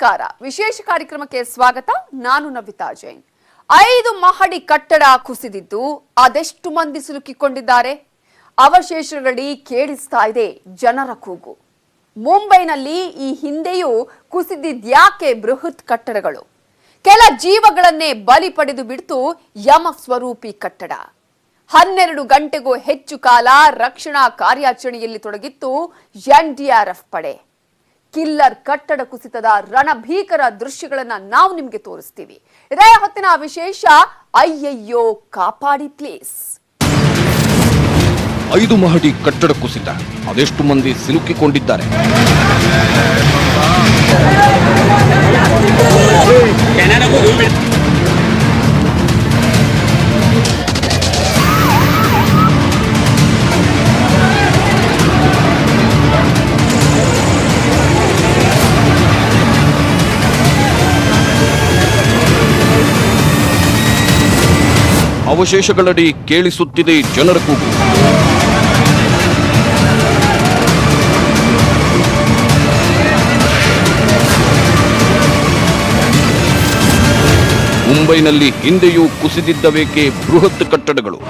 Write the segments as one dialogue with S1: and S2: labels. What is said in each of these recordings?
S1: ನಮಸ್ಕಾರ. ವಿಶೇಷ ಕಾರ್ಯಕ್ರಮಕ್ಕೆ ಸ್ವಾಗತ. ನಾನು ನವಿತಾ ಜೈನ್. ಐದು ಮಹಡಿ ಕಟ್ಟಡ ಕುಸಿದಿದ್ದು ಅದೆಷ್ಟು ಮಂದಿ ಸಿಲುಕಿಕೊಂಡಿದ್ದಾರೆ? ಅವಶೇಷಗಳಡಿ ಕೇಳಿಸ್ತಾ ಇದೆ ಜನರ ಕೂಗು. ಮುಂಬೈನಲ್ಲಿ ಈ ಹಿಂದೆಯೂ ಕುಸಿದಿದ್ಯಾಕೆ ಬೃಹತ್ ಕಟ್ಟಡಗಳು? ಕೆಲ ಜೀವಗಳನ್ನೇ ಬಲಿ ಪಡೆದು ಬಿಡ್ತು ಯಮ ಸ್ವರೂಪಿ ಕಟ್ಟಡ. ಹನ್ನೆರಡು ಗಂಟೆಗೂ ಹೆಚ್ಚು ಕಾಲ ರಕ್ಷಣಾ ಕಾರ್ಯಾಚರಣೆಯಲ್ಲಿ ತೊಡಗಿತ್ತು ಎನ್ಡಿಆರ್ಎಫ್ ಪಡೆ. ಕಿಲ್ಲರ್ ಕಟ್ಟಡ ಕುಸಿತದ ರಣಭೀಕರ ದೃಶ್ಯಗಳನ್ನ ನಾವು ನಿಮ್ಗೆ ತೋರಿಸ್ತೀವಿ. ಇದೇ ಹೊತ್ತಿನ ವಿಶೇಷ ಅಯ್ಯಯ್ಯೋ ಕಾಪಾಡಿ ಪ್ಲೇಸ್.
S2: ಐದು ಮಹಡಿ ಕಟ್ಟಡ ಕುಸಿತ. ಅದೆಷ್ಟು ಮಂದಿ ಸಿಲುಕಿಕೊಂಡಿದ್ದಾರೆ? ಅವಶೇಷಗಳಡಿ ಕೇಳಿಸುತ್ತಿದೆ ಜನರ ಕೂಗು. ಮುಂಬೈನಲ್ಲಿ ಹಿಂದೆಯೂ ಕುಸಿದಿದ್ದವೇಕೆ ಬೃಹತ್ ಕಟ್ಟಡಗಳು.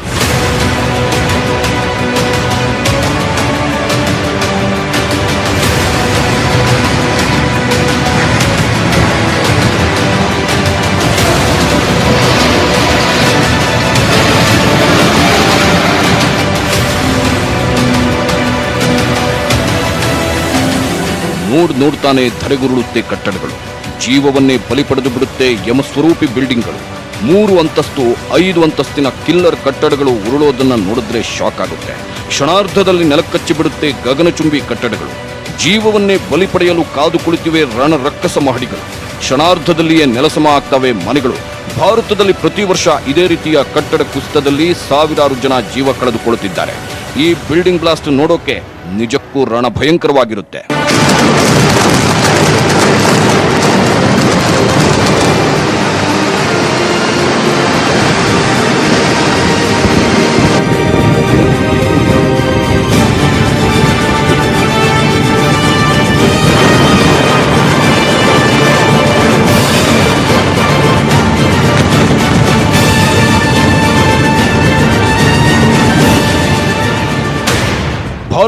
S2: ನೋಡ್ ನೋಡ್ತಾನೆ ಧರೆಗುರುಳುತ್ತೆ ಕಟ್ಟಡಗಳು. ಜೀವವನ್ನೇ ಬಲಿ ಪಡೆದು ಬಿಡುತ್ತೆ ಯಮಸ್ವರೂಪಿ ಬಿಲ್ಡಿಂಗ್ಗಳು. ಮೂರು ಅಂತಸ್ತು, ಐದು ಅಂತಸ್ತಿನ ಕಿಲ್ಲರ್ ಕಟ್ಟಡಗಳು ಉರುಳೋದನ್ನ ನೋಡಿದ್ರೆ ಶಾಕ್ ಆಗುತ್ತೆ. ಕ್ಷಣಾರ್ಧದಲ್ಲಿ ನೆಲಕಚ್ಚಿ ಬಿಡುತ್ತೆ ಗಗನಚುಂಬಿ ಕಟ್ಟಡಗಳು. ಜೀವವನ್ನೇ ಬಲಿ ಪಡೆಯಲು ಕಾದು ಕುಳಿತಿವೆ ರಣ ರಕ್ಕಸ ಮಹಡಿಗಳು. ಕ್ಷಣಾರ್ಧದಲ್ಲಿಯೇ ನೆಲಸಮ ಆಗ್ತವೆ ಮನೆಗಳು. ಭಾರತದಲ್ಲಿ ಪ್ರತಿ ವರ್ಷ ಇದೇ ರೀತಿಯ ಕಟ್ಟಡ ಕುಸಿತದಲ್ಲಿ ಸಾವಿರಾರು ಜನ ಜೀವ ಕಳೆದುಕೊಳ್ಳುತ್ತಿದ್ದಾರೆ. ಈ ಬಿಲ್ಡಿಂಗ್ ಬ್ಲಾಸ್ಟ್ ನೋಡೋಕೆ ನಿಜಕ್ಕೂ ರಣ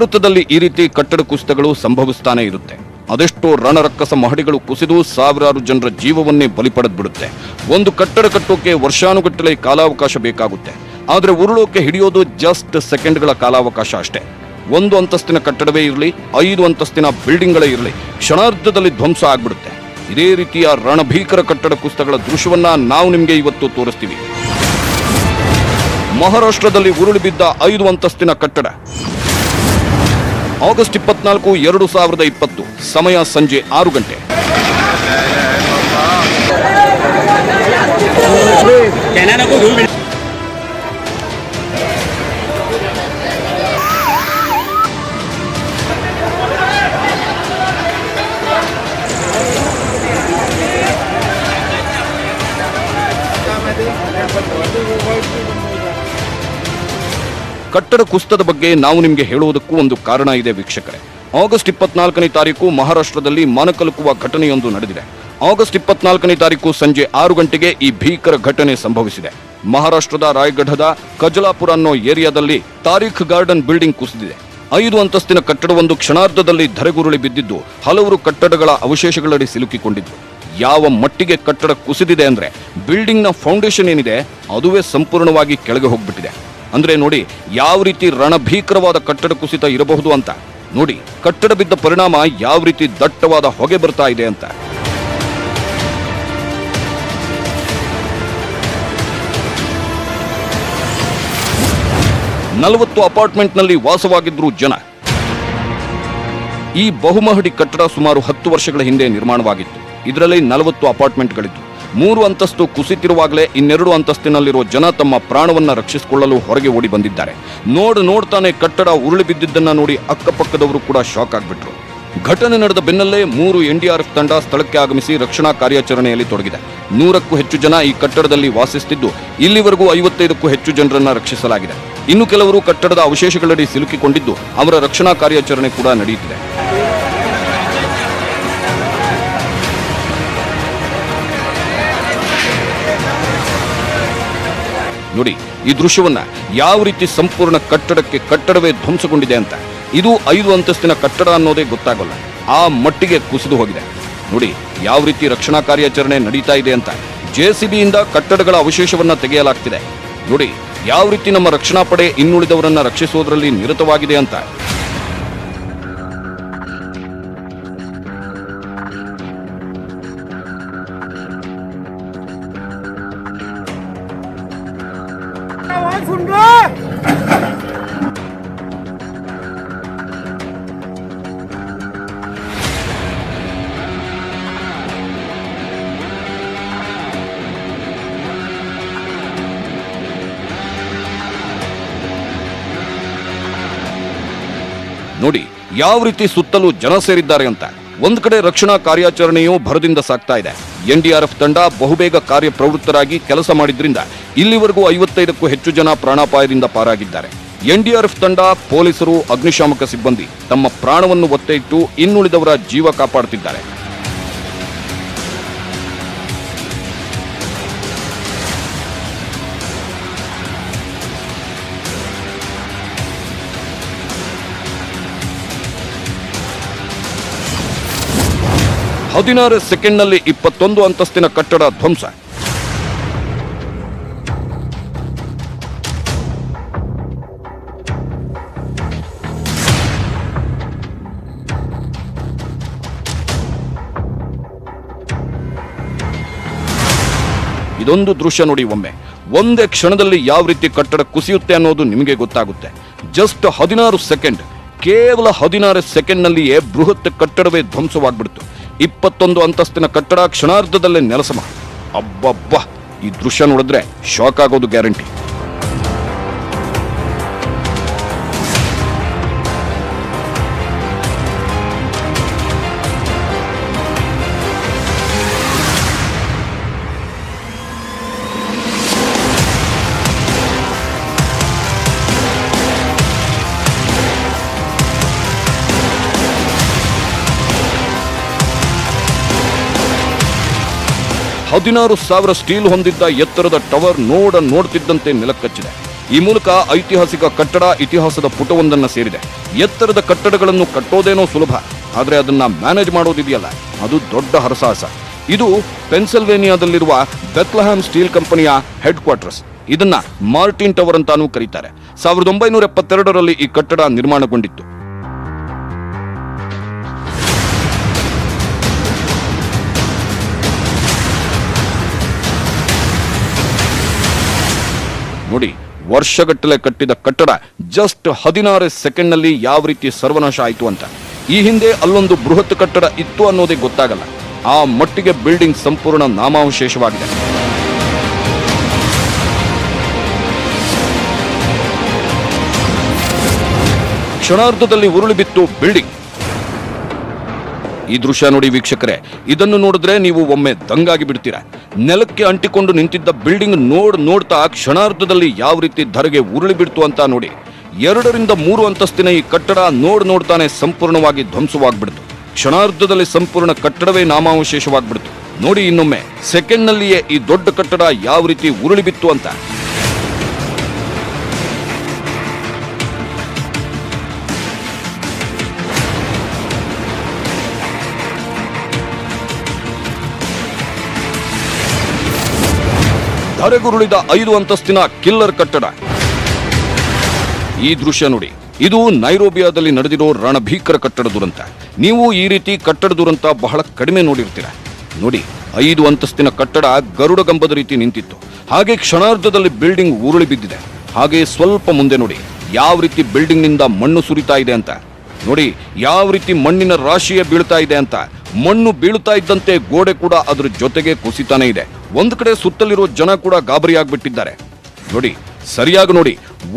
S2: ಭಾರತದಲ್ಲಿ ಈ ರೀತಿ ಕಟ್ಟಡ ಕುಸಿತಗಳು ಸಂಭವಿಸ್ತಾನೆ ಇರುತ್ತೆ. ಅದೆಷ್ಟೋ ರಣರಕ್ಕಸ ಮಹಡಿಗಳು ಕುಸಿದು ಸಾವಿರಾರು ಜನರ ಜೀವವನ್ನೇ ಬಲಿ ಪಡೆದ್ಬಿಡುತ್ತೆ ಒಂದು ಕಟ್ಟಡ ಕಟ್ಟೋಕೆ ವರ್ಷಾನುಗಟ್ಟಲೆ ಕಾಲಾವಕಾಶ ಬೇಕಾಗುತ್ತೆ. ಆದರೆ ಉರುಳೋಕೆ ಹಿಡಿಯೋದು ಜಸ್ಟ್ ಸೆಕೆಂಡ್ಗಳ ಕಾಲಾವಕಾಶ ಅಷ್ಟೇ. ಒಂದು ಅಂತಸ್ತಿನ ಕಟ್ಟಡವೇ ಇರಲಿ, ಐದು ಅಂತಸ್ತಿನ ಬಿಲ್ಡಿಂಗ್ಗಳೇ ಇರಲಿ, ಕ್ಷಣಾರ್ಧದಲ್ಲಿ ಧ್ವಂಸ ಆಗ್ಬಿಡುತ್ತೆ. ಇದೇ ರೀತಿಯ ರಣಭೀಕರ ಕಟ್ಟಡ ಕುಸಿತಗಳ ದೃಶ್ಯವನ್ನ ನಾವು ನಿಮಗೆ ಇವತ್ತು ತೋರಿಸ್ತೀವಿ. ಮಹಾರಾಷ್ಟ್ರದಲ್ಲಿ ಉರುಳಿ ಬಿದ್ದ ಐದು ಅಂತಸ್ತಿನ ಕಟ್ಟಡ. ಆಗಸ್ಟ್ ಇಪ್ಪತ್ನಾಲ್ಕು ಎರಡು ಸಾವಿರದ ಇಪ್ಪತ್ತು. ಸಮಯ ಸಂಜೆ ಆರು ಗಂಟೆ. ಕಟ್ಟಡ ಕುಸಿತದ ಬಗ್ಗೆ ನಾವು ನಿಮಗೆ ಹೇಳುವುದಕ್ಕೂ ಒಂದು ಕಾರಣ ಇದೆ ವೀಕ್ಷಕರೇ. ಆಗಸ್ಟ್ ಇಪ್ಪತ್ನಾಲ್ಕನೇ ತಾರೀಕು ಮಹಾರಾಷ್ಟ್ರದಲ್ಲಿ ಮನಕಲುಕುವ ಘಟನೆಯೊಂದು ನಡೆದಿದೆ. ಆಗಸ್ಟ್ ಇಪ್ಪತ್ನಾಲ್ಕನೇ ತಾರೀಕು ಸಂಜೆ ಆರು ಗಂಟೆಗೆ ಈ ಭೀಕರ ಘಟನೆ ಸಂಭವಿಸಿದೆ. ಮಹಾರಾಷ್ಟ್ರದ ರಾಯಗಢದ ಕಜಲಾಪುರ ಅನ್ನೋ ಏರಿಯಾದಲ್ಲಿ ತಾರೀಖ್ ಗಾರ್ಡನ್ ಬಿಲ್ಡಿಂಗ್ ಕುಸಿದಿದೆ. ಐದು ಅಂತಸ್ತಿನ ಕಟ್ಟಡವೊಂದು ಕ್ಷಣಾರ್ಧದಲ್ಲಿ ಧರೆಗುರುಳಿ ಬಿದ್ದಿದ್ದು ಹಲವರು ಕಟ್ಟಡಗಳ ಅವಶೇಷಗಳಡಿ ಸಿಲುಕಿಕೊಂಡಿದ್ದು. ಯಾವ ಮಟ್ಟಿಗೆ ಕಟ್ಟಡ ಕುಸಿದಿದೆ ಅಂದ್ರೆ ಬಿಲ್ಡಿಂಗ್ನ ಫೌಂಡೇಶನ್ ಏನಿದೆ, ಅದುವೇ ಸಂಪೂರ್ಣವಾಗಿ ಕೆಳಗೆ ಹೋಗ್ಬಿಟ್ಟಿದೆ. ಅಂದ್ರೆ ನೋಡಿ, ಯಾವ ರೀತಿ ರಣಭೀಕರವಾದ ಕಟ್ಟಡ ಕುಸಿತ ಇರಬಹುದು ಅಂತ. ನೋಡಿ, ಕಟ್ಟಡ ಬಿದ್ದ ಪರಿಣಾಮ ಯಾವ ರೀತಿ ದಟ್ಟವಾದ ಹೊಗೆ ಬರ್ತಾ ಇದೆ ಅಂತ. ನಲವತ್ತು ಅಪಾರ್ಟ್ಮೆಂಟ್ನಲ್ಲಿ ವಾಸವಾಗಿದ್ರು ಜನ. ಈ ಬಹುಮಹಡಿ ಕಟ್ಟಡ ಸುಮಾರು ಹತ್ತು ವರ್ಷಗಳ ಹಿಂದೆ ನಿರ್ಮಾಣವಾಗಿತ್ತು. ಇದರಲ್ಲಿ ನಲವತ್ತು ಅಪಾರ್ಟ್ಮೆಂಟ್ಗಳಿದ್ದು ಮೂರು ಅಂತಸ್ತು ಕುಸಿತಿರುವಾಗಲೇ ಇನ್ನೆರಡು ಅಂತಸ್ತಿನಲ್ಲಿರುವ ಜನ ತಮ್ಮ ಪ್ರಾಣವನ್ನು ರಕ್ಷಿಸಿಕೊಳ್ಳಲು ಹೊರಗೆ ಓಡಿ ಬಂದಿದ್ದಾರೆ. ನೋಡು ನೋಡ್ತಾನೆ ಕಟ್ಟಡ ಉರುಳಿ ಬಿದ್ದಿದ್ದನ್ನು ನೋಡಿ ಅಕ್ಕಪಕ್ಕದವರು ಕೂಡ ಶಾಕ್ ಆಗಿಬಿಟ್ರು. ಘಟನೆ ನಡೆದ ಬೆನ್ನಲ್ಲೇ ಮೂರು ಎನ್ಡಿಆರ್ಎಫ್ ತಂಡ ಸ್ಥಳಕ್ಕೆ ಆಗಮಿಸಿ ರಕ್ಷಣಾ ಕಾರ್ಯಾಚರಣೆಯಲ್ಲಿ ತೊಡಗಿದೆ. ನೂರಕ್ಕೂ ಹೆಚ್ಚು ಜನ ಈ ಕಟ್ಟಡದಲ್ಲಿ ವಾಸಿಸುತ್ತಿದ್ದು, ಇಲ್ಲಿವರೆಗೂ ಐವತ್ತೈದಕ್ಕೂ ಹೆಚ್ಚು ಜನರನ್ನು ರಕ್ಷಿಸಲಾಗಿದೆ. ಇನ್ನು ಕೆಲವರು ಕಟ್ಟಡದ ಅವಶೇಷಗಳಡಿ ಸಿಲುಕಿಕೊಂಡಿದ್ದು, ಅವರ ರಕ್ಷಣಾ ಕಾರ್ಯಾಚರಣೆ ಕೂಡ ನಡೆಯುತ್ತಿದೆ. ನೋಡಿ, ಈ ದೃಶ್ಯವನ್ನ ಯಾವ ರೀತಿ ಸಂಪೂರ್ಣ ಕಟ್ಟಡಕ್ಕೆ ಕಟ್ಟಡವೇ ಧ್ವಂಸಗೊಂಡಿದೆ ಅಂತ. ಇದು ಐದು ಅಂತಸ್ತಿನ ಕಟ್ಟಡ ಅನ್ನೋದೇ ಗೊತ್ತಾಗಲ್ಲ. ಆ ಮಟ್ಟಿಗೆ ಕುಸಿದು ಹೋಗಿದೆ. ನೋಡಿ, ಯಾವ ರೀತಿ ರಕ್ಷಣಾ ಕಾರ್ಯಾಚರಣೆ ನಡೀತಾ ಇದೆ ಅಂತ. ಜೆ ಸಿಬಿಯಿಂದ ಕಟ್ಟಡಗಳ ಅವಶೇಷವನ್ನ ತೆಗೆಯಲಾಗ್ತಿದೆ. ನೋಡಿ, ಯಾವ ರೀತಿ ನಮ್ಮ ರಕ್ಷಣಾ ಪಡೆ ಇನ್ನುಳಿದವರನ್ನ ರಕ್ಷಿಸುವುದರಲ್ಲಿ ನಿರತವಾಗಿದೆ ಅಂತ. ಯಾವ ರೀತಿ ಸುತ್ತಲೂ ಜನ ಸೇರಿದ್ದಾರೆ ಅಂತ. ಒಂದ್ ಕಡೆ ರಕ್ಷಣಾ ಕಾರ್ಯಾಚರಣೆಯು ಭರದಿಂದ ಸಾಗ್ತಾ ಇದೆ. ಎನ್ಡಿಆರ್ಎಫ್ ತಂಡ ಬಹುಬೇಗ ಕಾರ್ಯಪ್ರವೃತ್ತರಾಗಿ ಕೆಲಸ ಮಾಡಿದ್ರಿಂದ ಇಲ್ಲಿವರೆಗೂ ಐವತ್ತೈದಕ್ಕೂ ಹೆಚ್ಚು ಜನ ಪ್ರಾಣಾಪಾಯದಿಂದ ಪಾರಾಗಿದ್ದಾರೆ. ಎನ್ಡಿಆರ್ಎಫ್ ತಂಡ, ಪೊಲೀಸರು, ಅಗ್ನಿಶಾಮಕ ಸಿಬ್ಬಂದಿ ತಮ್ಮ ಪ್ರಾಣವನ್ನು ಒತ್ತೆ ಇಟ್ಟು ಇನ್ನುಳಿದವರ ಜೀವ ಕಾಪಾಡುತ್ತಿದ್ದಾರೆ. ಹದಿನಾರು ಸೆಕೆಂಡ್ನಲ್ಲಿ ಇಪ್ಪತ್ತೊಂದು ಅಂತಸ್ತಿನ ಕಟ್ಟಡ ಧ್ವಂಸ. ಇದೊಂದು ದೃಶ್ಯ ನೋಡಿ ಒಮ್ಮೆ. ಒಂದೇ ಕ್ಷಣದಲ್ಲಿ ಯಾವ ರೀತಿ ಕಟ್ಟಡ ಕುಸಿಯುತ್ತೆ ಅನ್ನೋದು ನಿಮಗೆ ಗೊತ್ತಾಗುತ್ತೆ. ಜಸ್ಟ್ ಹದಿನಾರು ಸೆಕೆಂಡ್, ಕೇವಲ ಹದಿನಾರು ಸೆಕೆಂಡ್ನಲ್ಲಿಯೇ ಬೃಹತ್ ಕಟ್ಟಡವೇ ಧ್ವಂಸವಾಗ್ಬಿಡ್ತು. ಇಪ್ಪತ್ತೊಂದು ಅಂತಸ್ತಿನ ಕಟ್ಟಡ ಕ್ಷಣಾರ್ಧದಲ್ಲೇ ನೆಲಸಮ ಅಬ್ಬಬ್ಬ ಈ ದೃಶ್ಯ ನೋಡಿದ್ರೆ ಶಾಕ್ ಆಗೋದು ಗ್ಯಾರಂಟಿ ಹದಿನಾರು ಸಾವಿರ ಸ್ಟೀಲ್ ಹೊಂದಿದ್ದ ಎತ್ತರದ ಟವರ್ ನೋಡ ನೋಡ್ತಿದ್ದಂತೆ ನೆಲಕ್ಕಚ್ಚಿದೆ ಈ ಮೂಲಕ ಐತಿಹಾಸಿಕ ಕಟ್ಟಡ, ಇತಿಹಾಸದ ಪುಟವೊಂದನ್ನ ಸೇರಿದೆ. ಎತ್ತರದ ಕಟ್ಟಡಗಳನ್ನು ಕಟ್ಟೋದೇನೋ ಸುಲಭ, ಆದರೆ ಅದನ್ನ ಮ್ಯಾನೇಜ್ ಮಾಡೋದಿದೆಯಲ್ಲ, ಅದು ದೊಡ್ಡ ಹರಸಾಹಸ. ಇದು ಪೆನ್ಸಿಲ್ವೇನಿಯಾದಲ್ಲಿರುವ ಬೆತ್ಲಹಾಮ್ ಸ್ಟೀಲ್ ಕಂಪನಿಯ ಹೆಡ್ ಕ್ವಾರ್ಟರ್ಸ್ ಇದನ್ನ ಮಾರ್ಟಿನ್ ಟವರ್ ಅಂತಾನೂ ಕರೀತಾರೆ. ಸಾವಿರದ ಒಂಬೈನೂರ ಎಪ್ಪತ್ತೆರಡರಲ್ಲಿ ಈ ಕಟ್ಟಡ ನಿರ್ಮಾಣಗೊಂಡಿತ್ತು. ನೋಡಿ, ವರ್ಷಗಟ್ಟಲೆ ಕಟ್ಟಿದ ಕಟ್ಟಡ ಜಸ್ಟ್ ಹದಿನಾರು ಸೆಕೆಂಡ್ನಲ್ಲಿ ಯಾವ ರೀತಿ ಸರ್ವನಾಶ ಆಯಿತು ಅಂತ. ಈ ಹಿಂದೆ ಅಲ್ಲೊಂದು ಬೃಹತ್ ಕಟ್ಟಡ ಇತ್ತು ಅನ್ನೋದೇ ಗೊತ್ತಾಗಲ್ಲ. ಆ ಮಟ್ಟಿಗೆ ಬಿಲ್ಡಿಂಗ್ ಸಂಪೂರ್ಣ ನಾಮಾವಶೇಷವಾಗಿದೆ. ಕ್ಷಣಾರ್ಧದಲ್ಲಿ ಉರುಳಿ ಬಿತ್ತು ಬಿಲ್ಡಿಂಗ್ ಈ ದೃಶ್ಯ ನೋಡಿ ವೀಕ್ಷಕರೇ, ಇದನ್ನು ನೋಡಿದ್ರೆ ನೀವು ಒಮ್ಮೆ ದಂಗಾಗಿ ಬಿಡ್ತೀರಾ. ನೆಲಕ್ಕೆ ಅಂಟಿಕೊಂಡು ನಿಂತಿದ್ದ ಬಿಲ್ಡಿಂಗ್ ನೋಡ್ ನೋಡ್ತಾ ಕ್ಷಣಾರ್ಧದಲ್ಲಿ ಯಾವ ರೀತಿ ಧರೆಗೆ ಉರುಳಿ ಬಿಡ್ತು ಅಂತ ನೋಡಿ, ಎರಡರಿಂದ ಮೂರು ಅಂತಸ್ತಿನ ಈ ಕಟ್ಟಡ ನೋಡ್ ನೋಡ್ತಾನೆ ಸಂಪೂರ್ಣವಾಗಿ ಧ್ವಂಸವಾಗ್ಬಿಡ್ತು. ಕ್ಷಣಾರ್ಧದಲ್ಲಿ ಸಂಪೂರ್ಣ ಕಟ್ಟಡವೇ ನಾಮಾವಶೇಷವಾಗ್ಬಿಡ್ತು. ನೋಡಿ ಇನ್ನೊಮ್ಮೆ ಸೆಕೆಂಡ್ನಲ್ಲಿಯೇ ಈ ದೊಡ್ಡ ಕಟ್ಟಡ ಯಾವ ರೀತಿ ಉರುಳಿ ಬಿತ್ತು ಅಂತ. ಧರೆಗುರುಳಿದ ಐದು ಅಂತಸ್ತಿನ ಕಿಲ್ಲರ್ ಕಟ್ಟಡ. ಈ ದೃಶ್ಯ ನೋಡಿ, ಇದು ನೈರೋಬಿಯಾದಲ್ಲಿ ನಡೆದಿರೋ ರಣಭೀಕರ ಕಟ್ಟಡ ದುರಂತ. ನೀವು ಈ ರೀತಿ ಕಟ್ಟಡ ದುರಂತ ಬಹಳ ಕಡಿಮೆ ನೋಡಿರ್ತೀರ. ನೋಡಿ, ಐದು ಅಂತಸ್ತಿನ ಕಟ್ಟಡ ಗರುಡ ಗಂಬದ ರೀತಿ ನಿಂತಿತ್ತು. ಹಾಗೆ ಕ್ಷಣಾರ್ಧದಲ್ಲಿ ಬಿಲ್ಡಿಂಗ್ ಉರುಳಿ ಬಿದ್ದಿದೆ. ಹಾಗೆ ಸ್ವಲ್ಪ ಮುಂದೆ ನೋಡಿ, ಯಾವ ರೀತಿ ಬಿಲ್ಡಿಂಗ್ನಿಂದ ಮಣ್ಣು ಸುರಿತಾ ಇದೆ ಅಂತ. ನೋಡಿ, ಯಾವ ರೀತಿ ಮಣ್ಣಿನ ರಾಶಿಯೇ ಬೀಳ್ತಾ ಇದೆ ಅಂತ. ಮಣ್ಣು ಬೀಳ್ತಾ ಇದ್ದಂತೆ ಗೋಡೆ ಕೂಡ ಅದ್ರ ಜೊತೆಗೆ ಕುಸಿತಾನೆ ಇದೆ. ಒಂದ್ ಕಡೆ ಸುತ್ತಲಿರೋ ಜನ ಕೂಡ ಗಾಬರಿ ಆಗ್ಬಿಟ್ಟಿದ್ದಾರೆ. ನೋಡಿ, ಸರಿಯಾಗಿ ನೋಡಿ,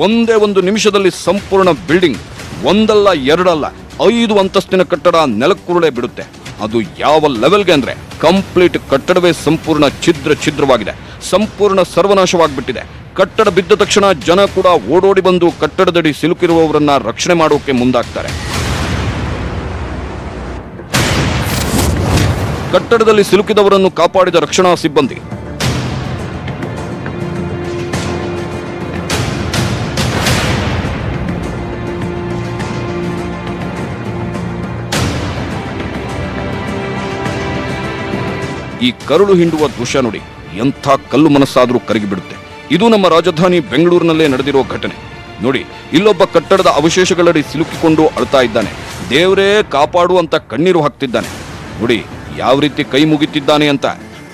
S2: ಒಂದೇ ಒಂದು ನಿಮಿಷದಲ್ಲಿ ಸಂಪೂರ್ಣ ಬಿಲ್ಡಿಂಗ್, ಒಂದಲ್ಲ, ಎರಡಲ್ಲ, ಐದು ಅಂತಸ್ತಿನ ಕಟ್ಟಡ ನೆಲಕ್ಕುರುಳೆ ಬಿಡುತ್ತೆ. ಅದು ಯಾವ ಲೆವೆಲ್ಗೆ ಅಂದ್ರೆ ಕಂಪ್ಲೀಟ್ ಕಟ್ಟಡವೇ ಸಂಪೂರ್ಣ ಛಿದ್ರ ಛಿದ್ರವಾಗಿದೆ. ಸಂಪೂರ್ಣ ಸರ್ವನಾಶವಾಗ್ಬಿಟ್ಟಿದೆ. ಕಟ್ಟಡ ಬಿದ್ದ ತಕ್ಷಣ ಜನ ಕೂಡ ಓಡೋಡಿ ಬಂದು ಕಟ್ಟಡದಡಿ ಸಿಲುಕಿರುವವರನ್ನ ರಕ್ಷಣೆ ಮಾಡೋಕೆ ಮುಂದಾಗ್ತಾರೆ. ಕಟ್ಟಡದಲ್ಲಿ ಸಿಲುಕಿದವರನ್ನು ಕಾಪಾಡಿದ ರಕ್ಷಣಾ ಸಿಬ್ಬಂದಿ. ಈ ಕರುಳು ಹಿಂಡುವ ದೃಶ್ಯ ನೋಡಿ, ಎಂಥ ಕಲ್ಲು ಮನಸ್ಸಾದರೂ ಕರಗಿಬಿಡುತ್ತೆ. ಇದು ನಮ್ಮ ರಾಜಧಾನಿ ಬೆಂಗಳೂರಿನಲ್ಲೇ ನಡೆದಿರುವ ಘಟನೆ. ನೋಡಿ, ಇಲ್ಲೊಬ್ಬ ಕಟ್ಟಡದ ಅವಶೇಷಗಳಡಿ ಸಿಲುಕಿಕೊಂಡು ಅಳ್ತಾ ಇದ್ದಾನೆ. ದೇವರೇ, ಕಾಪಾಡು ಅಂತ ಕಣ್ಣೀರು ಹಾಕ್ತಿದ್ದಾನೆ. ನೋಡಿ ಯಾವ ರೀತಿ ಕೈ ಮುಗಿತಿದ್ದಾನೆ ಅಂತ.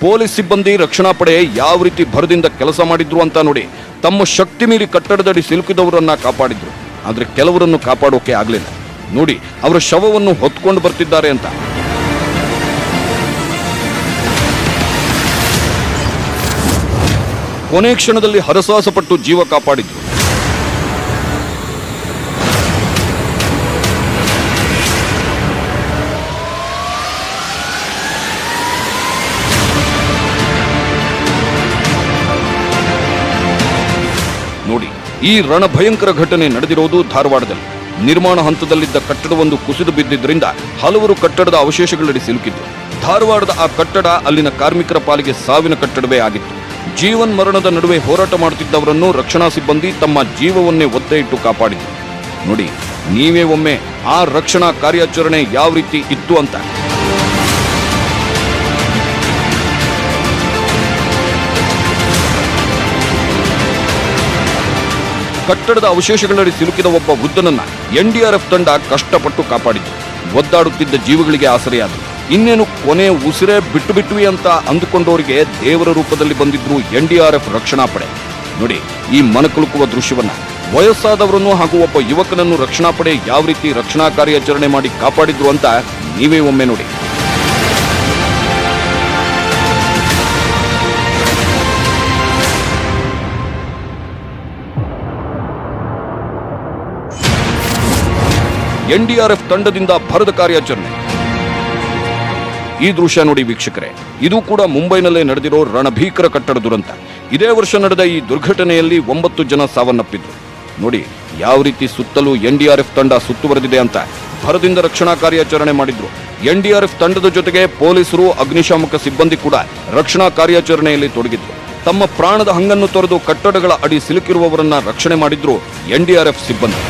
S2: ಪೊಲೀಸ್ ಸಿಬ್ಬಂದಿ ರಕ್ಷಣಾ ಪಡೆ ಯಾವ ರೀತಿ ಭರದಿಂದ ಕೆಲಸ ಮಾಡಿದ್ರು ಅಂತ ನೋಡಿ ತಮ್ಮ ಶಕ್ತಿ ಮೀರಿ ಕಟ್ಟಡದಡಿ ಸಿಲುಕಿದವರನ್ನ ಕಾಪಾಡಿದ್ರು. ಆದ್ರೆ ಕೆಲವರನ್ನು ಕಾಪಾಡೋಕೆ ಆಗ್ಲಿಲ್ಲ. ನೋಡಿ, ಅವರ ಶವವನ್ನು ಹೊತ್ಕೊಂಡು ಬರ್ತಿದ್ದಾರೆ ಅಂತ. ಕೊನೆ ಕ್ಷಣದಲ್ಲಿ ಹರಸಾಸಪಟ್ಟು ಜೀವ ಕಾಪಾಡಿದ್ರು. ಈ ರಣಭಯಂಕರ ಘಟನೆ ನಡೆದಿರುವುದು ಧಾರವಾಡದಲ್ಲಿ. ನಿರ್ಮಾಣ ಹಂತದಲ್ಲಿದ್ದ ಕಟ್ಟಡವೊಂದು ಕುಸಿದು ಬಿದ್ದಿದ್ದರಿಂದ ಹಲವರು ಕಟ್ಟಡದ ಅವಶೇಷಗಳಡಿ ಸಿಲುಕಿದ್ದು. ಧಾರವಾಡದ ಆ ಕಟ್ಟಡ ಅಲ್ಲಿನ ಕಾರ್ಮಿಕರ ಪಾಲಿಗೆ ಸಾವಿನ ಕಟ್ಟಡವೇ ಆಗಿತ್ತು. ಜೀವನ್ ಮರಣದ ನಡುವೆ ಹೋರಾಟ ಮಾಡುತ್ತಿದ್ದವರನ್ನು ರಕ್ಷಣಾ ಸಿಬ್ಬಂದಿ ತಮ್ಮ ಜೀವವನ್ನೇ ಒತ್ತೆ ಇಟ್ಟು ಕಾಪಾಡಿದ್ರು. ನೋಡಿ, ನೀವೇ ಒಮ್ಮೆ ಆ ರಕ್ಷಣಾ ಕಾರ್ಯಾಚರಣೆ ಯಾವ ರೀತಿ ಇತ್ತು ಅಂತ. ಕಟ್ಟಡದ ಅವಶೇಷಗಳಡಿ ಸಿಲುಕಿದ ಒಬ್ಬ ವೃದ್ಧನನ್ನ ಎನ್ಡಿಆರ್ಎಫ್ ತಂಡ ಕಷ್ಟಪಟ್ಟು ಕಾಪಾಡಿತು. ಒದ್ದಾಡುತ್ತಿದ್ದ ಜೀವಗಳಿಗೆ ಆಸರೆಯಾದರು. ಇನ್ನೇನು ಕೊನೆ ಉಸಿರೇ ಬಿಟ್ಟು ಬಿಟ್ವಿ ಅಂತ ಅಂದುಕೊಂಡವರಿಗೆ ದೇವರ ರೂಪದಲ್ಲಿ ಬಂದಿದ್ರು ಎನ್ಡಿಆರ್ಎಫ್ ರಕ್ಷಣಾ ಪಡೆ. ನೋಡಿ, ಈ ಮನಕುಲುಕುವ ದೃಶ್ಯವನ್ನ. ವಯಸ್ಸಾದವರನ್ನು ಹಾಗೂ ಒಬ್ಬ ಯುವಕನನ್ನು ರಕ್ಷಣಾ ಪಡೆ ಯಾವ ರೀತಿ ರಕ್ಷಣಾ ಕಾರ್ಯಾಚರಣೆ ಮಾಡಿ ಕಾಪಾಡಿದ್ರು ಅಂತ ನೀವೇ ಒಮ್ಮೆ ನೋಡಿ. ಎನ್ಡಿಆರ್ಎಫ್ ತಂಡದಿಂದ ಭರದ ಕಾರ್ಯಾಚರಣೆ. ಈ ದೃಶ್ಯ ನೋಡಿ ವೀಕ್ಷಕರೇ, ಇದು ಕೂಡ ಮುಂಬೈನಲ್ಲೇ ನಡೆದಿರೋ ರಣಭೀಕರ ಕಟ್ಟಡ ದುರಂತ. ಇದೇ ವರ್ಷ ನಡೆದ ಈ ದುರ್ಘಟನೆಯಲ್ಲಿ ಒಂಬತ್ತು ಜನ ಸಾವನ್ನಪ್ಪಿದ್ರು. ನೋಡಿ, ಯಾವ ರೀತಿ ಸುತ್ತಲೂ ಎನ್ಡಿಆರ್ಎಫ್ ತಂಡ ಸುತ್ತುವರೆದಿದೆ ಅಂತ ಭರದಿಂದ ರಕ್ಷಣಾ ಕಾರ್ಯಾಚರಣೆ ಮಾಡಿದ್ರು. ಎನ್ಡಿಆರ್ಎಫ್ ತಂಡದ ಜೊತೆಗೆ ಪೊಲೀಸರು, ಅಗ್ನಿಶಾಮಕ ಸಿಬ್ಬಂದಿ ಕೂಡ ರಕ್ಷಣಾ ಕಾರ್ಯಾಚರಣೆಯಲ್ಲಿ ತೊಡಗಿದ್ರು. ತಮ್ಮ ಪ್ರಾಣದ ಹಂಗನ್ನು ತೊರೆದು ಕಟ್ಟಡಗಳ ಅಡಿ ಸಿಲುಕಿರುವವರನ್ನ ರಕ್ಷಣೆ ಮಾಡಿದ್ರು ಎನ್ಡಿಆರ್ಎಫ್ ಸಿಬ್ಬಂದಿ.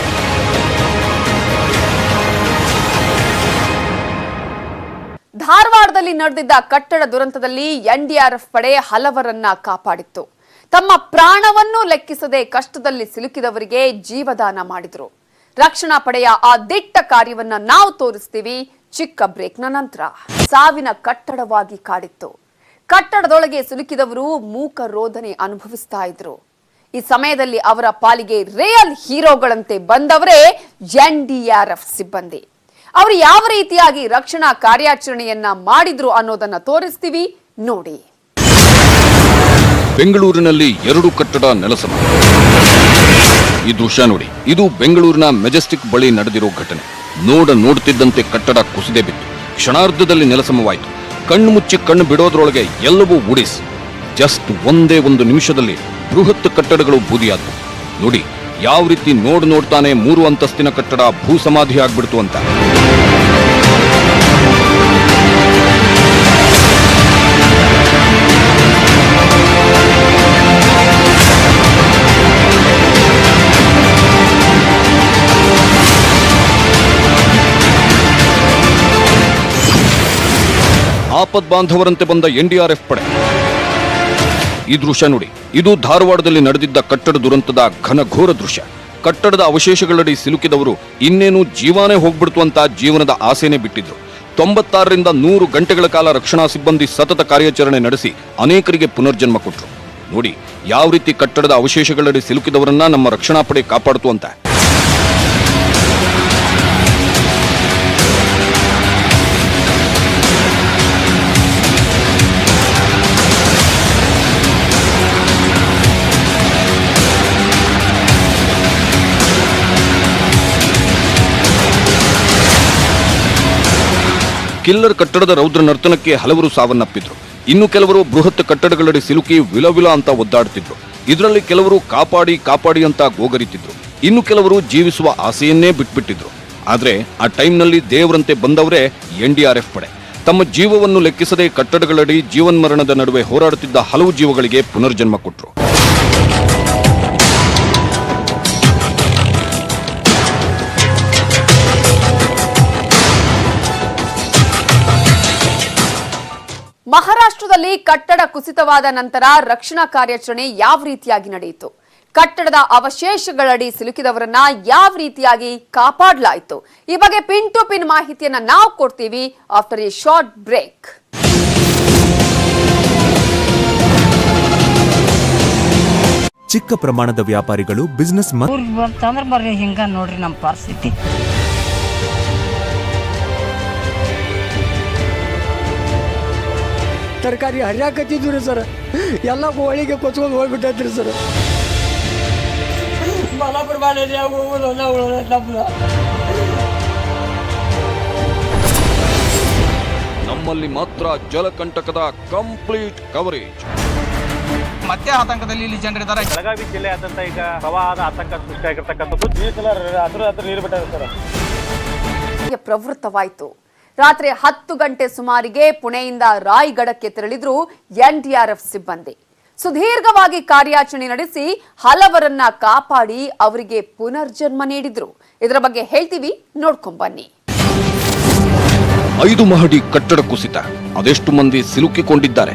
S1: ಧಾರವಾಡದಲ್ಲಿ ನಡೆದಿದ್ದ ಕಟ್ಟಡ ದುರಂತದಲ್ಲಿ ಎನ್ಡಿಆರ್ಎಫ್ ಪಡೆ ಹಲವರನ್ನ ಕಾಪಾಡಿತ್ತು. ತಮ್ಮ ಪ್ರಾಣವನ್ನೂ ಲೆಕ್ಕಿಸದೆ ಕಷ್ಟದಲ್ಲಿ ಸಿಲುಕಿದವರಿಗೆ ಜೀವದಾನ ಮಾಡಿದ್ರು. ರಕ್ಷಣಾ ಪಡೆಯ ಆ ದಿಟ್ಟ ಕಾರ್ಯವನ್ನ ನಾವು ತೋರಿಸ್ತೀವಿ. ಚಿಕ್ಕ ಬ್ರೇಕ್ನ ನಂತರ ಸಾವಿನ ಕಟ್ಟಡವಾಗಿ ಕಾಡಿತ್ತು. ಕಟ್ಟಡದೊಳಗೆ ಸಿಲುಕಿದವರು ಮೂಕ ರೋಧನೆ ಅನುಭವಿಸ್ತಾ ಇದ್ರು. ಈ ಸಮಯದಲ್ಲಿ ಅವರ ಪಾಲಿಗೆ ರಿಯಲ್ ಹೀರೋಗಳಂತೆ ಬಂದವರೇ ಎನ್ಡಿಆರ್ಎಫ್ ಸಿಬ್ಬಂದಿ. ಅವರು ಯಾವ ರೀತಿಯಾಗಿ ರಕ್ಷಣಾ ಕಾರ್ಯಾಚರಣೆಯನ್ನ ಮಾಡಿದ್ರು ಅನ್ನೋದನ್ನ ತೋರಿಸ್ತೀವಿ ನೋಡಿ.
S2: ಬೆಂಗಳೂರಿನಲ್ಲಿ ಎರಡು ಕಟ್ಟಡ ನೆಲಸಮ. ಈ ದೃಶ್ಯ ನೋಡಿ, ಇದು ಬೆಂಗಳೂರಿನ ಮೆಜೆಸ್ಟಿಕ್ ಬಳಿ ನಡೆದಿರೋ ಘಟನೆ. ನೋಡ ನೋಡ್ತಿದ್ದಂತೆ ಕಟ್ಟಡ ಕುಸಿದೇ ಬಿತ್ತು. ಕ್ಷಣಾರ್ಧದಲ್ಲಿ ನೆಲಸಮವಾಯಿತು. ಕಣ್ಣು ಮುಚ್ಚಿ ಕಣ್ಣು ಬಿಡೋದ್ರೊಳಗೆ ಎಲ್ಲವೂ ಉಡಿಸ್. ಜಸ್ಟ್ ಒಂದೇ ಒಂದು ನಿಮಿಷದಲ್ಲಿ ಬೃಹತ್ ಕಟ್ಟಡಗಳು ಬೂದಿಯಾದವು. ನೋಡಿ, ಯಾವ ರೀತಿ ನೋಡ್ ನೋಡ್ತಾನೆ ಮೂರು ಅಂತಸ್ತಿನ ಕಟ್ಟಡ ಭೂ ಸಮಾಧಿ ಆಗ್ಬಿಡ್ತು ಅಂತ. ಆಪದ್ ಬಾಂಧವರಂತೆ ಬಂದ ಎನ್ಡಿಆರ್ಎಫ್ ಪಡೆ. ಈ ದೃಶ್ಯ ನೋಡಿ. ಇದು ಧಾರವಾಡದಲ್ಲಿ ನಡೆದಿದ್ದ ಕಟ್ಟಡ ದುರಂತದ ಘನಘೋರ ದೃಶ್ಯ. ಕಟ್ಟಡದ ಅವಶೇಷಗಳಡಿ ಸಿಲುಕಿದವರು ಇನ್ನೇನು ಜೀವಾನೇ ಹೋಗ್ಬಿಡ್ತು ಅಂತ ಜೀವನದ ಆಸೆನೆ ಬಿಟ್ಟಿದ್ರು. ತೊಂಬತ್ತಾರರಿಂದ ನೂರು ಗಂಟೆಗಳ ಕಾಲ ರಕ್ಷಣಾ ಸಿಬ್ಬಂದಿ ಸತತ ಕಾರ್ಯಾಚರಣೆ ನಡೆಸಿ ಅನೇಕರಿಗೆ ಪುನರ್ಜನ್ಮ ಕೊಟ್ಟರು ನೋಡಿ, ಯಾವ ರೀತಿ ಕಟ್ಟಡದ ಅವಶೇಷಗಳಡಿ ಸಿಲುಕಿದವರನ್ನ ನಮ್ಮ ರಕ್ಷಣಾ ಪಡೆ ಕಾಪಾಡ್ತು ಅಂತ. ಕಿಲ್ಲರ್ ಕಟ್ಟಡದ ರೌದ್ರ ನರ್ತನಕ್ಕೆ ಹಲವರು ಸಾವನ್ನಪ್ಪಿದ್ರು. ಇನ್ನು ಕೆಲವರು ಬೃಹತ್ ಕಟ್ಟಡಗಳಡಿ ಸಿಲುಕಿ ವಿಲವಿಲ ಅಂತ ಒದ್ದಾಡ್ತಿದ್ರು. ಇದರಲ್ಲಿ ಕೆಲವರು ಕಾಪಾಡಿ ಕಾಪಾಡಿ ಅಂತ ಗೋಗರಿತಿದ್ರು. ಇನ್ನು ಕೆಲವರು ಜೀವಿಸುವ ಆಸೆಯನ್ನೇ ಬಿಟ್ಬಿಟ್ಟಿದ್ರು. ಆದರೆ ಆ ಟೈಮ್ನಲ್ಲಿ ದೇವರಂತೆ ಬಂದವರೇ ಎನ್ಡಿಆರ್ಎಫ್ ಪಡೆ. ತಮ್ಮ ಜೀವವನ್ನು ಲೆಕ್ಕಿಸದೆ ಕಟ್ಟಡಗಳಡಿ ಜೀವನ್ಮರಣದ ನಡುವೆ ಹೋರಾಡುತ್ತಿದ್ದ ಹಲವು ಜೀವಗಳಿಗೆ ಪುನರ್ಜನ್ಮ ಕೊಟ್ರು.
S1: ಮಹಾರಾಷ್ಟ್ರದಲ್ಲಿ ಕಟ್ಟಡ ಕುಸಿತವಾದ ನಂತರ ರಕ್ಷಣಾ ಕಾರ್ಯಾಚರಣೆ ಯಾವ ರೀತಿಯಾಗಿ ನಡೆಯಿತು? ಕಟ್ಟಡದ ಅವಶೇಷಗಳಡಿ ಸಿಲುಕಿದವರನ್ನ ಯಾವ ರೀತಿಯಾಗಿ ಕಾಪಾಡಲಾಯಿತು? ಈ ಬಗ್ಗೆ ಪಿನ್ ಟು ಪಿನ್ ಮಾಹಿತಿಯನ್ನ ನಾವು ಕೊಡ್ತೀವಿ ಆಫ್ಟರ್ ಎ ಶಾರ್ಟ್ ಬ್ರೇಕ್.
S3: ಚಿಕ್ಕ ಪ್ರಮಾಣದ ವ್ಯಾಪಾರಿಗಳು ಬಿಸಿನೆಸ್
S4: ಬರ್ರಿ ಹಿಂಗ ನೋಡ್ರಿ ನಮ್ಮ ಪರಿಸ್ಥಿತಿ.
S5: ತರಕಾರಿ ಹರಿಯಾಕತ್ತಿದ್ವಿ ರೀ ಸರ್. ಎಲ್ಲ ಹೋಳಿಗೆ ಕೊಚ್ಕೊಂಡು ಹೋಗ್ಬಿಟ್ಟೈತ್ರಿ ಸರ್.
S2: ನಮ್ಮಲ್ಲಿ ಮಾತ್ರ ಜಲಕಂಟಕದ ಕಂಪ್ಲೀಟ್ ಕವರೇಜ್.
S6: ಮತ್ತೆ ಆತಂಕದಲ್ಲಿ ಇಲ್ಲಿ ಜನರಿದ್ದಾರೆ.
S7: ಬೆಳಗಾವಿ ಜಿಲ್ಲೆಯಾದ್ಯಂತ ಈಗ ಪ್ರವಾಹದ ಆತಂಕ ಸೃಷ್ಟಿಯಾಗಿರ್ತಕ್ಕಂಥದ್ದು ಹತ್ರ ಅದ್ರ ಹತ್ರ ನೀರು ಬಿಟ್ಟಾರೆ ಸರ್.
S1: ಪ್ರವೃತ್ತವಾಯಿತು. ರಾತ್ರಿ ಹತ್ತು ಗಂಟೆ ಸುಮಾರಿಗೆ ಪುಣೆಯಿಂದ ರಾಯ್ಗಢಕ್ಕೆ ತೆರಳಿದ್ರು ಎನ್ಡಿಆರ್ಎಫ್ ಸಿಬ್ಬಂದಿ. ಸುದೀರ್ಘವಾಗಿ ಕಾರ್ಯಾಚರಣೆ ನಡೆಸಿ ಹಲವರನ್ನ ಕಾಪಾಡಿ ಅವರಿಗೆ ಪುನರ್ಜನ್ಮ ನೀಡಿದ್ರು. ಇದರ ಬಗ್ಗೆ ಹೇಳ್ತೀವಿ ನೋಡ್ಕೊಂಬನ್ನಿ
S2: ಐದು ಮಹಡಿ ಕಟ್ಟಡ ಕುಸಿತ. ಅದೆಷ್ಟು ಮಂದಿ ಸಿಲುಕಿಕೊಂಡಿದ್ದಾರೆ?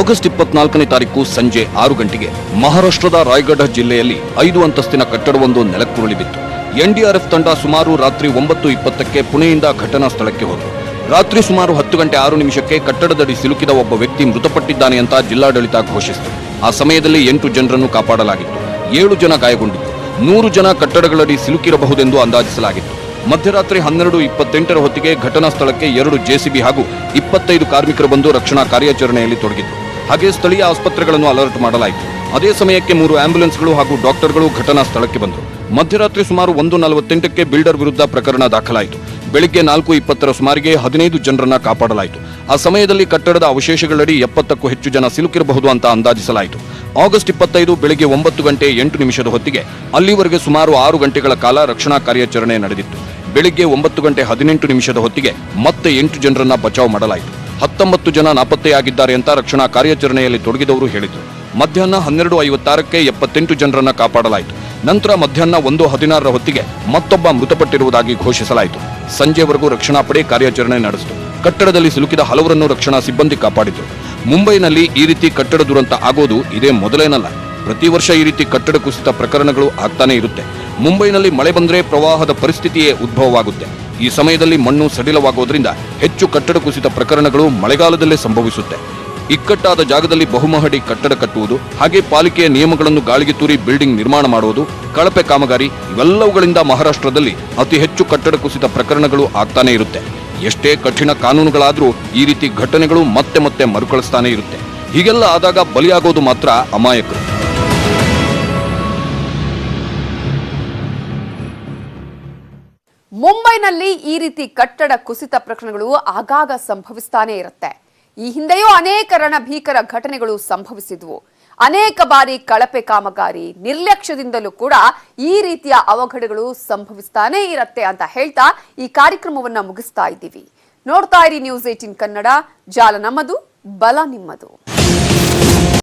S2: ಆಗಸ್ಟ್ ಇಪ್ಪತ್ನಾಲ್ಕನೇ ತಾರೀಕು ಸಂಜೆ ಆರು ಗಂಟೆಗೆ ಮಹಾರಾಷ್ಟ್ರದ ರಾಯಗಢ ಜಿಲ್ಲೆಯಲ್ಲಿ ಐದು ಅಂತಸ್ತಿನ ಕಟ್ಟಡವೊಂದು ನೆಲಕ್ಕುರುಳಿ ಬಿತ್ತು ಎನ್ಡಿಆರ್ಎಫ್ ತಂಡ ಸುಮಾರು ರಾತ್ರಿ ಒಂಬತ್ತು ಇಪ್ಪತ್ತಕ್ಕೆ ಪುಣೆಯಿಂದ ಘಟನಾ ಸ್ಥಳಕ್ಕೆ ಹೋದರು. ರಾತ್ರಿ ಸುಮಾರು ಹತ್ತು ಗಂಟೆ ಆರು ನಿಮಿಷಕ್ಕೆ ಕಟ್ಟಡದಡಿ ಸಿಲುಕಿದ ಒಬ್ಬ ವ್ಯಕ್ತಿ ಮೃತಪಟ್ಟಿದ್ದಾನೆ ಅಂತ ಜಿಲ್ಲಾಡಳಿತ ಘೋಷಿಸಿತು. ಆ ಸಮಯದಲ್ಲಿ ಎಂಟು ಜನರನ್ನು ಕಾಪಾಡಲಾಗಿತ್ತು. ಏಳು ಜನ ಗಾಯಗೊಂಡಿತ್ತು ನೂರು ಜನ ಕಟ್ಟಡಗಳಡಿ ಸಿಲುಕಿರಬಹುದೆಂದು ಅಂದಾಜಿಸಲಾಗಿತ್ತು. ಮಧ್ಯರಾತ್ರಿ ಹನ್ನೆರಡು ಇಪ್ಪತ್ತೆಂಟರ ಹೊತ್ತಿಗೆ ಘಟನಾ ಸ್ಥಳಕ್ಕೆ ಎರಡು ಜೆಸಿಬಿ ಹಾಗೂ ಇಪ್ಪತ್ತೈದು ಕಾರ್ಮಿಕರು ಬಂದು ರಕ್ಷಣಾ ಕಾರ್ಯಾಚರಣೆಯಲ್ಲಿ ತೊಡಗಿದ್ರು. ಹಾಗೆ ಸ್ಥಳೀಯ ಆಸ್ಪತ್ರೆಗಳನ್ನು ಅಲರ್ಟ್ ಮಾಡಲಾಯಿತು. ಅದೇ ಸಮಯಕ್ಕೆ ಮೂರು ಆಂಬ್ಯುಲೆನ್ಸ್ಗಳು ಹಾಗೂ ಡಾಕ್ಟರ್ಗಳು ಘಟನಾ ಸ್ಥಳಕ್ಕೆ ಬಂದರು. ಮಧ್ಯರಾತ್ರಿ ಸುಮಾರು ಒಂದು ನಲವತ್ತೆಂಟಕ್ಕೆ ಬಿಲ್ಡರ್ ವಿರುದ್ಧ ಪ್ರಕರಣ ದಾಖಲಾಯಿತು. ಬೆಳಿಗ್ಗೆ ನಾಲ್ಕು ಇಪ್ಪತ್ತರ ಸುಮಾರಿಗೆ ಹದಿನೈದು ಜನರನ್ನ ಕಾಪಾಡಲಾಯಿತು. ಆ ಸಮಯದಲ್ಲಿ ಕಟ್ಟಡದ ಅವಶೇಷಗಳಡಿ ಎಪ್ಪತ್ತಕ್ಕೂ ಹೆಚ್ಚು ಜನ ಸಿಲುಕಿರಬಹುದು ಅಂತ ಅಂದಾಜಿಸಲಾಯಿತು. ಆಗಸ್ಟ್ ಇಪ್ಪತ್ತೈದು ಬೆಳಿಗ್ಗೆ ಒಂಬತ್ತು ಗಂಟೆ ಎಂಟು ನಿಮಿಷದ ಹೊತ್ತಿಗೆ ಅಲ್ಲಿವರೆಗೆ ಸುಮಾರು ಆರು ಗಂಟೆಗಳ ಕಾಲ ರಕ್ಷಣಾ ಕಾರ್ಯಾಚರಣೆ ನಡೆದಿತ್ತು. ಬೆಳಿಗ್ಗೆ ಒಂಬತ್ತು ಗಂಟೆ ಹದಿನೆಂಟು ನಿಮಿಷದ ಹೊತ್ತಿಗೆ ಮತ್ತೆ ಎಂಟು ಜನರನ್ನ ಬಚಾವ್ ಮಾಡಲಾಯಿತು. ಹತ್ತೊಂಬತ್ತು ಜನ ನಾಪತ್ತೆಯಾಗಿದ್ದಾರೆ ಅಂತ ರಕ್ಷಣಾ ಕಾರ್ಯಾಚರಣೆಯಲ್ಲಿ ತೊಡಗಿದವರು ಹೇಳಿದರು. ಮಧ್ಯಾಹ್ನ ಹನ್ನೆರಡು ಐವತ್ತಾರಕ್ಕೆ ಎಪ್ಪತ್ತೆಂಟು ಜನರನ್ನ ಕಾಪಾಡಲಾಯಿತು. ನಂತರ ಮಧ್ಯಾಹ್ನ ಒಂದು ಹದಿನಾರರ ಹೊತ್ತಿಗೆ ಮತ್ತೊಬ್ಬ ಮೃತಪಟ್ಟಿರುವುದಾಗಿ ಘೋಷಿಸಲಾಯಿತು. ಸಂಜೆವರೆಗೂ ರಕ್ಷಣಾ ಪಡೆ ಕಾರ್ಯಾಚರಣೆ ನಡೆಸಿತು. ಕಟ್ಟಡದಲ್ಲಿ ಸಿಲುಕಿದ ಹಲವರನ್ನು ರಕ್ಷಣಾ ಸಿಬ್ಬಂದಿ ಕಾಪಾಡಿದರು. ಮುಂಬೈನಲ್ಲಿ ಈ ರೀತಿ ಕಟ್ಟಡ ದುರಂತ ಆಗೋದು ಇದೇ ಮೊದಲೇನಲ್ಲ. ಪ್ರತಿ ವರ್ಷ ಈ ರೀತಿ ಕಟ್ಟಡ ಕುಸಿತ ಪ್ರಕರಣಗಳು ಆಗ್ತಾನೆ ಇರುತ್ತೆ. ಮುಂಬೈನಲ್ಲಿ ಮಳೆ ಬಂದರೆ ಪ್ರವಾಹದ ಪರಿಸ್ಥಿತಿಯೇ ಉದ್ಭವವಾಗುತ್ತೆ. ಈ ಸಮಯದಲ್ಲಿ ಮಣ್ಣು ಸಡಿಲವಾಗುವುದರಿಂದ ಹೆಚ್ಚು ಕಟ್ಟಡ ಕುಸಿತ ಪ್ರಕರಣಗಳು ಮಳೆಗಾಲದಲ್ಲೇ ಸಂಭವಿಸುತ್ತೆ. ಇಕ್ಕಟ್ಟಾದ ಜಾಗದಲ್ಲಿ ಬಹುಮಹಡಿ ಕಟ್ಟಡ ಕಟ್ಟುವುದು, ಹಾಗೆ ಪಾಲಿಕೆಯ ನಿಯಮಗಳನ್ನು ಗಾಳಿಗೆ ತೂರಿ ಬಿಲ್ಡಿಂಗ್ ನಿರ್ಮಾಣ ಮಾಡುವುದು, ಕಳಪೆ ಕಾಮಗಾರಿ ಇವೆಲ್ಲವುಗಳಿಂದ ಮಹಾರಾಷ್ಟ್ರದಲ್ಲಿ ಅತಿ ಹೆಚ್ಚು ಕಟ್ಟಡ ಕುಸಿತ ಪ್ರಕರಣಗಳು ಆಗ್ತಾನೇ ಇರುತ್ತೆ. ಎಷ್ಟೇ ಕಠಿಣ ಕಾನೂನುಗಳಾದರೂ ಈ ರೀತಿ ಘಟನೆಗಳು ಮತ್ತೆ ಮತ್ತೆ ಮರುಕಳಿಸ್ತಾನೇ ಇರುತ್ತೆ. ಹೀಗೆಲ್ಲ ಆದಾಗ ಬಲಿಯಾಗೋದು ಮಾತ್ರ ಅಮಾಯಕರು.
S1: ಮುಂಬೈನಲ್ಲಿ ಈ ರೀತಿ ಕಟ್ಟಡ ಕುಸಿತ ಪ್ರಕರಣಗಳು ಆಗಾಗ ಸಂಭವಿಸ್ತಾನೆ ಇರುತ್ತೆ. ಈ ಹಿಂದೆಯೂ ಅನೇಕ ರಣಭೀಕರ ಘಟನೆಗಳು ಸಂಭವಿಸಿದ್ವು. ಅನೇಕ ಬಾರಿ ಕಳಪೆ ಕಾಮಗಾರಿ ನಿರ್ಲಕ್ಷ್ಯದಿಂದಲೂ ಕೂಡ ಈ ರೀತಿಯ ಅವಘಡಗಳು ಸಂಭವಿಸ್ತಾನೆ ಇರುತ್ತೆ ಅಂತ ಹೇಳ್ತಾ ಈ ಕಾರ್ಯಕ್ರಮವನ್ನ ಮುಗಿಸ್ತಾ ಇದ್ದೀವಿ. ನೋಡ್ತಾ ಇರಿ ನ್ಯೂಸ್ ಏಟಿನ್ ಕನ್ನಡ. ಜಾಲ ನಮ್ಮದು, ಬಲ ನಿಮ್ಮದು.